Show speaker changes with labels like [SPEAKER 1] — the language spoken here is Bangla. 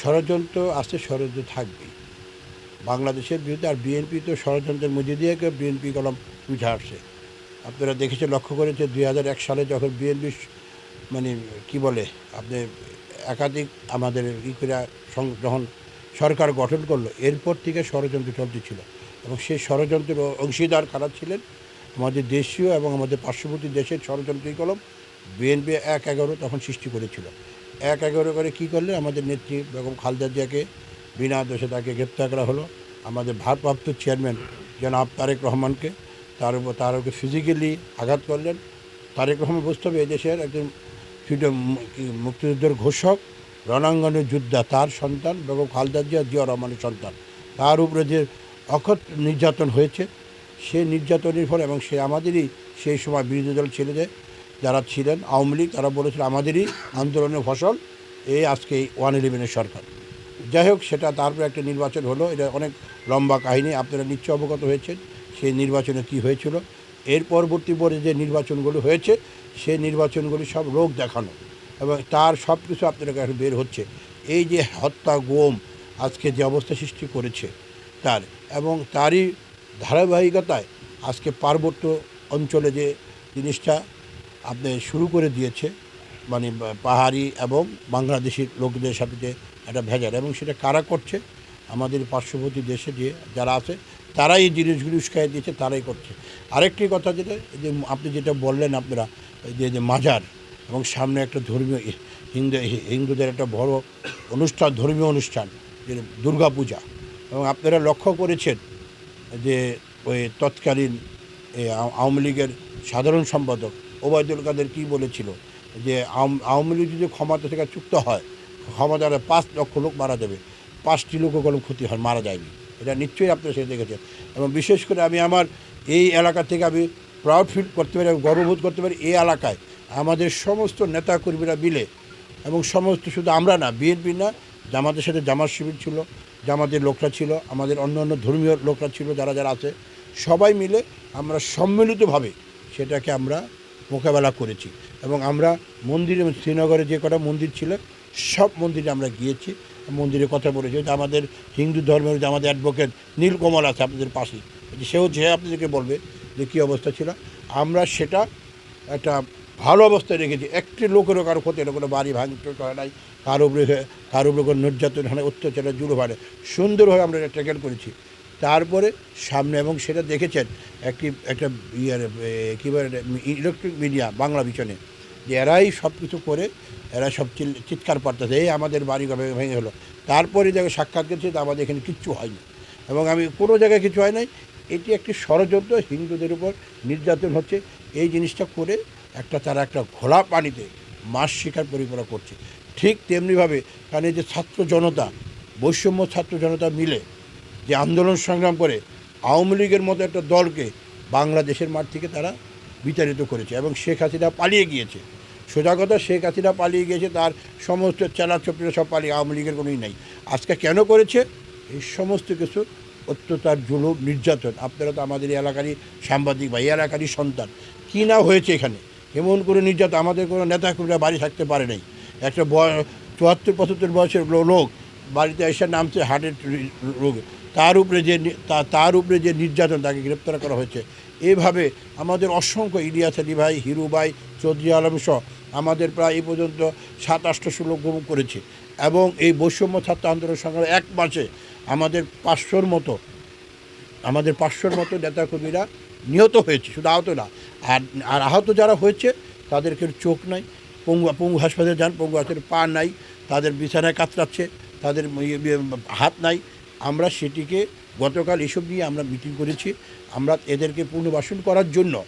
[SPEAKER 1] ষড়যন্ত্র আছে ষড়যন্ত্র থাকবে বাংলাদেশের বিরুদ্ধে আর বিএনপি তো ষড়যন্ত্রের মধ্যে দিয়ে বিএনপি কলম উঠে আসছে। আপনারা দেখেছে লক্ষ্য করেছে দুই হাজার এক সালে যখন বিএনপি মানে কি বলে, আপনি একাধিক আমাদের ই করে যখন সরকার গঠন করল, এরপর থেকে ষড়যন্ত্র চলতে ছিল। এবং সেই ষড়যন্ত্রের অংশীদার কারা ছিলেন? আমাদের দেশীয় এবং আমাদের পার্শ্ববর্তী দেশের ষড়যন্ত্রী কলম বিএনপি এক এগারো তখন সৃষ্টি করেছিল। এক এগারো করে কী করলে আমাদের নেত্রী বেগম খালেদা জিয়াকে বিনা দোষে তাকে গ্রেপ্তার করা হলো। আমাদের ভারপ্রাপ্ত চেয়ারম্যান জনাব তারেক রহমানকে তার উপর তার উপর ফিজিক্যালি আঘাত করলেন। তারেক রহমান বুঝতে হবে এদেশের একজন মুক্তিযুদ্ধের ঘোষক রণাঙ্গনের যোদ্ধা, তার সন্তান, বেগম খালেদা জিয়া জিয়া রহমানের সন্তান। তার উপরে যে অকথ নির্যাতন হয়েছে, সে নির্যাতনের ফলে এবং সে আমাদেরই সেই সময় বিরোধী দল ছেলেদের যারা ছিলেন, আওয়ামী লীগ, তারা বলেছিল আমাদেরই আন্দোলনের ফসল, এই আজকে ওয়ান ইলেভেনের সরকার। যাই হোক, সেটা তারপরে একটা নির্বাচন হলো, এটা অনেক লম্বা কাহিনী, আপনারা নিশ্চয় অবগত হয়েছেন সেই নির্বাচনে কি হয়েছিল। এর পরবর্তী পরে যে নির্বাচনগুলো হয়েছে সেই নির্বাচনগুলি সব রোগ দেখানো এবং তার সব কিছু আপনাদের কাছে বের হচ্ছে। এই যে হত্যা গোম আজকে যে অবস্থা সৃষ্টি করেছে তার এবং তারই ধারাবাহিকতায় আজকে পার্বত্য অঞ্চলে যে জিনিসটা আপনি শুরু করে দিয়েছে মানে পাহাড়ি এবং বাংলাদেশি লোকদের সাথে যে একটা ভেজাল এবং সেটা কারা করছে, আমাদের পার্শ্ববর্তী দেশে যে যারা আছে, তারাই এই জিনিসগুলি উস্কাই দিয়েছে, তারাই করছে। আরেকটি কথা যেটা যে আপনি যেটা বললেন আপনারা যে যে মাজার এবং সামনে একটা ধর্মীয় হিন্দু হিন্দুদের একটা বড় অনুষ্ঠান, ধর্মীয় অনুষ্ঠান যে দুর্গা পূজা এবং আপনারা লক্ষ্য করেছেন যে ওই তৎকালীন আওয়ামী লীগের সাধারণ সম্পাদক ওবায়দুল কাদের কী বলেছিল? যে আওয়ামী লীগ যদি ক্ষমতা থেকে চুক্ত হয়, ক্ষমতার পাঁচ লক্ষ লোক মারা যাবে, পাঁচটি লোকও কোনো ক্ষতি হয় মারা যায়নি। এটা নিশ্চয়ই আপনারা সেটা দেখেছেন। এবং বিশেষ করে আমি আমার এই এলাকা থেকে আমি প্রাউড ফিল করতে পারি এবং গর্ববোধ করতে পারি এই এলাকায় আমাদের সমস্ত নেতাকর্মীরা মিলে এবং সমস্ত শুধু আমরা না, বিএনপি না, জামাতের সাথে জামাত শিবির ছিল, জামাতের লোকরা ছিল, আমাদের অন্য অন্য ধর্মীয় লোকরা ছিল, যারা যারা আছে, সবাই মিলে আমরা সম্মিলিতভাবে সেটাকে আমরা মোকাবেলা করেছি। এবং আমরা মন্দিরে শ্রীনগরে যে কটা মন্দির ছিল, সব মন্দিরে আমরা গিয়েছি। মন্দিরে কথা বলেছি। যে আমাদের হিন্দু ধর্মের যে আমাদের অ্যাডভোকেট নীলকমল আছে আপনাদের পাশে সেও যে আপনাদেরকে বলবে যে কী অবস্থা ছিল। আমরা সেটা একটা ভালো অবস্থায় রেখেছি। একটি লোকেরও কারও ক্ষতি হলো কোনো বাড়ি ভাঙচুর করে নাই। কারও উপরে কারও উপরে নির্যাতন হয় অত্যাচার জুড়ে হয়। সুন্দরভাবে আমরা এটা ট্যাকেল করেছি। তারপরে সামনে এবং সেটা দেখেছেন একটি, একটা ইয়ের কী বলে ইলেকট্রিক মিডিয়া বাংলা পিছনে, যে এরাই সব কিছু করে, এরা সব চিৎকার পারতেছে, এই আমাদের বাড়ি ভেঙে হলো। তারপরে যাকে সাক্ষাৎ করছে তা আমাদের এখানে কিচ্ছু হয়নি। এবং আমি কোনো জায়গায় কিছু হয় নাই। এটি একটি ষড়যন্ত্র, হিন্দুদের উপর নির্যাতন হচ্ছে। এই জিনিসটা করে একটা, তারা একটা ঘোলা পানিতে মাছ শিকার পরিকল্পনা করছে। ঠিক তেমনিভাবে কারণ এই যে ছাত্র জনতা, বৈষম্য ছাত্র জনতা মিলে যে আন্দোলন সংগ্রাম করে আওয়ামী লীগের মতো একটা দলকে বাংলাদেশের মাঠ থেকে তারা বিতাড়িত করেছে এবং শেখ হাসিনা পালিয়ে গিয়েছে। সোজা কথা, শেখ হাসিনা পালিয়ে গিয়েছে, তার সমস্ত চেলা চপড়িরা সব পালিয়ে আওয়ামী লীগের কোনোই নাই। আজকে কেন করেছে? এই সমস্ত কিছু অত্যাচার জুলুম, নির্যাতন। আপনারা তো আমাদের এলাকারই সাংবাদিক বা এলাকারই সন্তান। কী না হয়েছে এখানে? এমন করে নির্যাতন, আমাদের কোনো নেতা বাড়ি থাকতে পারে নাই। একটা বয়, চুয়াত্তর, পঁচাত্তর বয়সের লোক বাড়িতে এসে নামছে হার্টের রোগে। তার উপরে যে তার উপরে যে নির্যাতন তাকে গ্রেপ্তার করা হয়েছে। এভাবে আমাদের অসংখ্য ইলিয়াস আলী ভাই, হিরু ভাই, চৌধুরী আলম সহ। আমাদের প্রায় এই পর্যন্ত সাত, আটশো লোক গুম করেছে। এবং এই বৈষম্য ছাত্র আন্দোলন সংগ্রামে এক মাসে আমাদের পাঁচশোর মতো, আমাদের পাঁচশোর মতো নেতাকর্মীরা নিহত হয়েছে, শুধু আহত না। আর আর আহত যারা হয়েছে, তাদেরকে চোখ নাই, পঙ্গু পঙ্গু হাসপাতালে যান, পঙ্গু হাসপাতালে পা নাই, তাদের বিছানায় কাতরাচ্ছে তাদের ইয়ে- ইয়ে হাত নাই। আমরা সেটিকে গতকাল এসব নিয়ে আমরা মিটিং করেছি। আমরা এদেরকে পুনর্বাসন করার জন্য